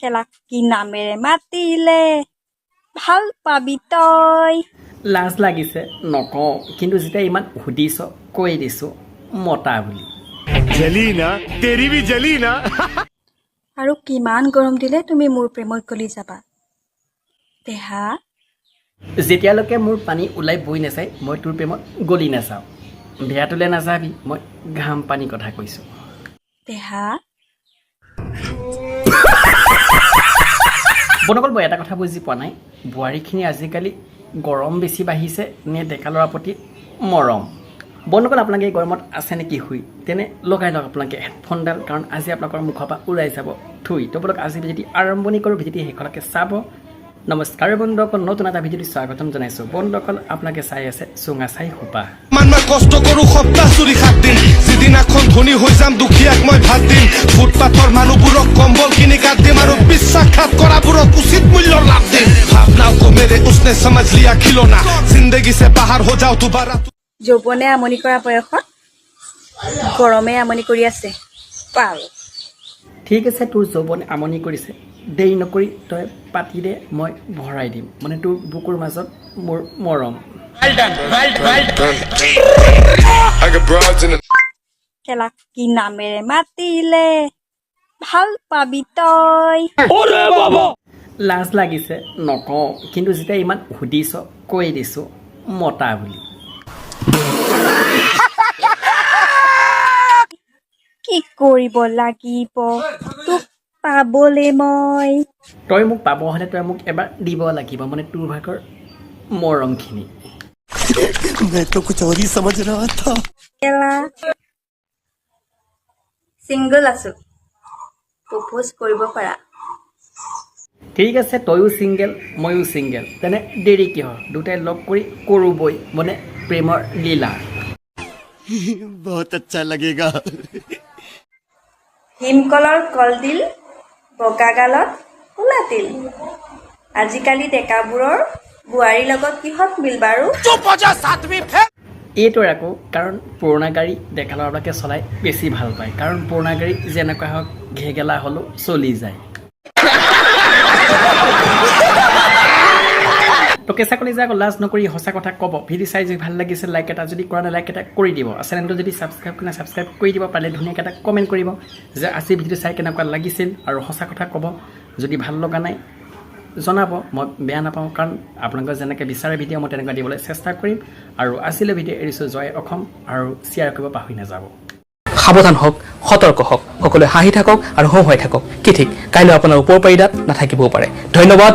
কেলাক কি নামেৰে মাতিলে। ভাল পাবি তই। লাজ লাগিছে নকওঁ কিন্তু যেতিয়া ইমান সুধিছ কৈ দিছো মতা বুলি। আৰু কিমান গৰম দিলে তুমি মোৰ প্ৰেমত গলি যাবা। দেহা যেতিয়ালৈকে মোৰ পানী ওলাই বৈ নাচাই মই তোৰ প্ৰেমত গলি নাচাওঁ বেয়াটোলৈ নাযাবি মই ঘাম পানী কথা কৈছোঁ। দেহা বনকল মই এটা কথা বুজি পোৱা নাই। বোৱাৰীখিনি আজিকালি গৰম বেছি বাঢ়িছে নে ডেকা ল'ৰাৰ প্ৰতি মৰম? বনকল আপোনালোকে এই গৰমত আছে নেকি শুই? তেনে লগাই লওক আপোনালোকে হেডফোনডাল কাৰণ আজি আপোনালোকৰ মুখৰ পৰা ওলাই যাব থুই তো বোলক আজি ভিডিঅ'টি আৰম্ভণি কৰোঁ ভিডিঅ'টি শেষলৈকে চাব। নমস্কাৰ বন্ধুসকল নতুন এটা ভিডিঅ'টি স্বাগতম জনাইছোঁ। বন্ধুসকল আপোনালোকে চাই আছে চুঙা চাই সোপা মান কষ্ট কৰো সপ্তাহ চুৰি সাত দিন। যিদিনাখন ধনী হৈ যাম দুখীয়াক মই ভাত দিম। ফুটপাথৰ মানুহবোৰক কম্বল কিনি কাট দিম আৰু বিশ্বাসঘাত কৰাবোৰক উচিত মূল্যৰ লাভ দিম। ভাৱনাও কমেৰে উচনে সমজ লিয়া খিলনা। জিন্দগী সে বাহাৰ হৈ যাও দুবাৰা যৌৱনে আমনি কৰা বয়সত গৰমে আমনি কৰি আছে। পাল। ঠিক আছে তোৰ যৌৱন আমনি কৰিছে। দেৰি নকৰি তই পাতি দে মই ভৰাই দিম। মানে তোৰ বুকুৰ মাজত মোৰ মৰম। খেলাক কি নামেৰে মাতিলে? ভাল পাবি তই। লাজ লাগিছে নকওঁ। কিন্তু যেতিয়া ইমান সুধিছ কৈ দিছোঁ মতা বুলি। কৰিব লাগিব। তোক পাবলে মই। তই মোক পাব হ'লে তই মোক এবাৰ দিব লাগিব মানে তোৰ ভাগৰ মৰমখিনি। চিংগল আছো। প্ৰপ'জ কৰিব পাৰা। ঠিক আছে তয়ো ছিংগেল ময়ো ছিংগেল। তেনে দেৰি কিহৰ? দুটাই লগ কৰি কৰোঁবই মানে প্ৰেমৰ লীলা। বহুত আচ্ছা লাগেগা। ভীমকলৰ কলডিল বগা গালত ক'লা তিল আজিকালি ডেকাবোৰৰ বোৱাৰীৰ লগত কিহত মিল বাৰু? এইটোৰ আকৌ কাৰণ পুৰণা গাড়ী ডেকা ল'ৰাবিলাকে চলাই বেছি ভাল পায়। কাৰণ পুৰণা গাড়ী যেনেকুৱা হওক ঘেগেলা হ'লেও চলি যায়। তো কেঁচা কলি যে আকৌ লাজ নকৰি সঁচা কথা ক'ব। ভিডিঅ' চাই যদি ভাল লাগিছে লাইক এটা যদি কৰা নাই লাইক এটা কৰি দিব। চেনেলটো যদি ছাবস্ক্ৰাইব কৰি নাই ছাবস্ক্ৰাইব কৰি দিব পাৰিলে ধুনীয়াকৈ এটা কমেণ্ট কৰিব যে আজি ভিডিঅ'টো চাই কেনেকুৱা লাগিছিল। আৰু সঁচা কথা ক'ব যদি ভাল লগা নাই জনাব। মই বেয়া নাপাওঁ কাৰণ আপোনালোকে যেনেকৈ বিচাৰে ভিডিঅ' মই তেনেকুৱা দিবলৈ চেষ্টা কৰিম। আৰু আজিলৈ ভিডিঅ' এৰিছোঁ জয় অসম। আৰু শ্বেয়াৰ কৰিব পাহৰি নাযাব। সাৱধান হওক সতৰ্ক হওক সকলোৱে হাঁহি থাকক আৰু হহুৱাই থাকক। কি ঠিক? কাইলৈ আপোনাৰ ওপৰ পাৰিদাত নাথাকিবও পাৰে। ধন্যবাদ।